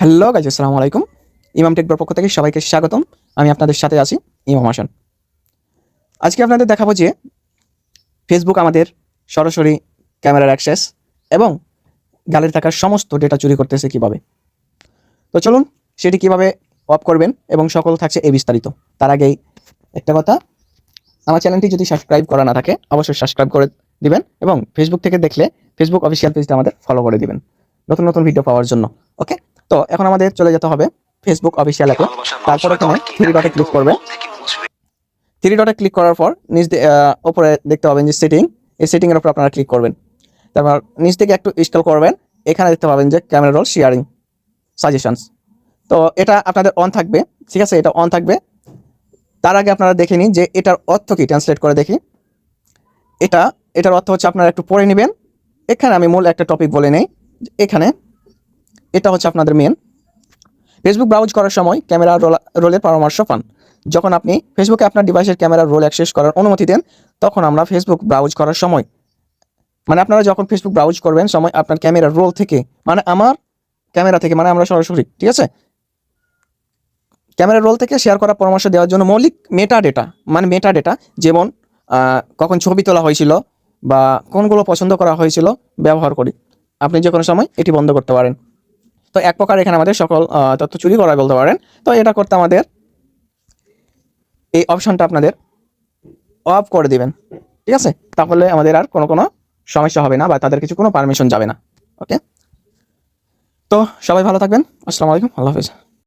Hello guys আসসালামু আলাইকুম। ইমাম টেকবার পক্ষ থেকে সবাইকে স্বাগতম। আমি আপনাদের সাথে আছি ইমাম হাসান। আজকে আপনাদের দেখাবো যে ফেসবুক আমাদের সরাসরি ক্যামেরার অ্যাক্সেস এবং গ্যালারি থাকার সমস্ত ডেটা চুরি করতেছে কীভাবে। তো চলুন, সেটি কীভাবে অফ করবেন এবং সকল থাকছে এই বিস্তারিত। তার আগেই একটা কথা, আমার চ্যানেলটি যদি সাবস্ক্রাইব করা না থাকে, অবশ্যই সাবস্ক্রাইব করে দিবেন এবং ফেসবুক থেকে দেখলে ফেসবুক অফিসিয়াল পেজটা আমাদের ফলো করে দিবেন। নতুন নতুন ভিডিও পাওয়ার জন্য ওকে তো এখন আমাদের চলে যেতে হবে ফেসবুক অফিসিয়াল অ্যাপে তারপর এখানে থ্রি ডটে ক্লিক করবে। থ্রি ডটে ক্লিক করার পর নিচ আহ, দেখতে পাবেন যে সেটিং এই সেটিং এর উপর আপনারা ক্লিক করবেন। তারপর নিচ থেকে একটু ইনস্টল করবেন। এখানে দেখতে পাবেন যে ক্যামেরা রোল শেয়ারিং সাজেশনস তো এটা আপনাদের অন থাকবে ঠিক আছে? এটা অন থাকবে। তার আগে আপনারা দেখে নিন যে এটার অর্থ কি ট্রান্সলেট করে দেখি। এটা এটার অর্থ হচ্ছে আপনারা একটু পড়ে নেবেন। এখানে আমি মূল একটা টপিক বলে নেই। এখানে এটা হচ্ছে আপনাদের মেন ফেসবুক ব্রাউজ করার সময় ক্যামেরা রোল রোলের পরামর্শ পান। যখন আপনি ফেসবুকে আপনার ডিভাইসের ক্যামেরার রোল অ্যাক্সেস করার অনুমতি দেন, তখন আমরা ফেসবুক ব্রাউজ করার সময় মানে আপনারা যখন ফেসবুক ব্রাউজ করবেন, সময় আপনার ক্যামেরার রোল থেকে মানে আমার ক্যামেরা থেকে মানে আমরা সরাসরি, ঠিক আছে? ক্যামেরার রোল থেকে শেয়ার করার পরামর্শ দেওয়ার জন্য মৌলিক মেটা ডেটা মানে মেটা ডেটা যেমন কখন ছবি তোলা হয়েছিল বা কোনগুলো পছন্দ করা হয়েছিল, ব্যবহার করি। আপনি যে কোনো সময় এটি বন্ধ করতে পারেন। তো এক প্রকার এখানে আমাদের সকল তথ্য চুরি করা বলতে পারেন। তো এটা করতে আমাদের এই অপশনটা আপনাদের অফ করে দিবেন। ঠিক আছে? তাহলে আমাদের আর কোনো কোনো সমস্যা হবে না বা তাদের কিছু কোনো পারমিশন যাবে না। ওকে তো সবাই ভালো থাকবেন। আসসালামু আলাইকুম। আল্লাহ হাফেজ।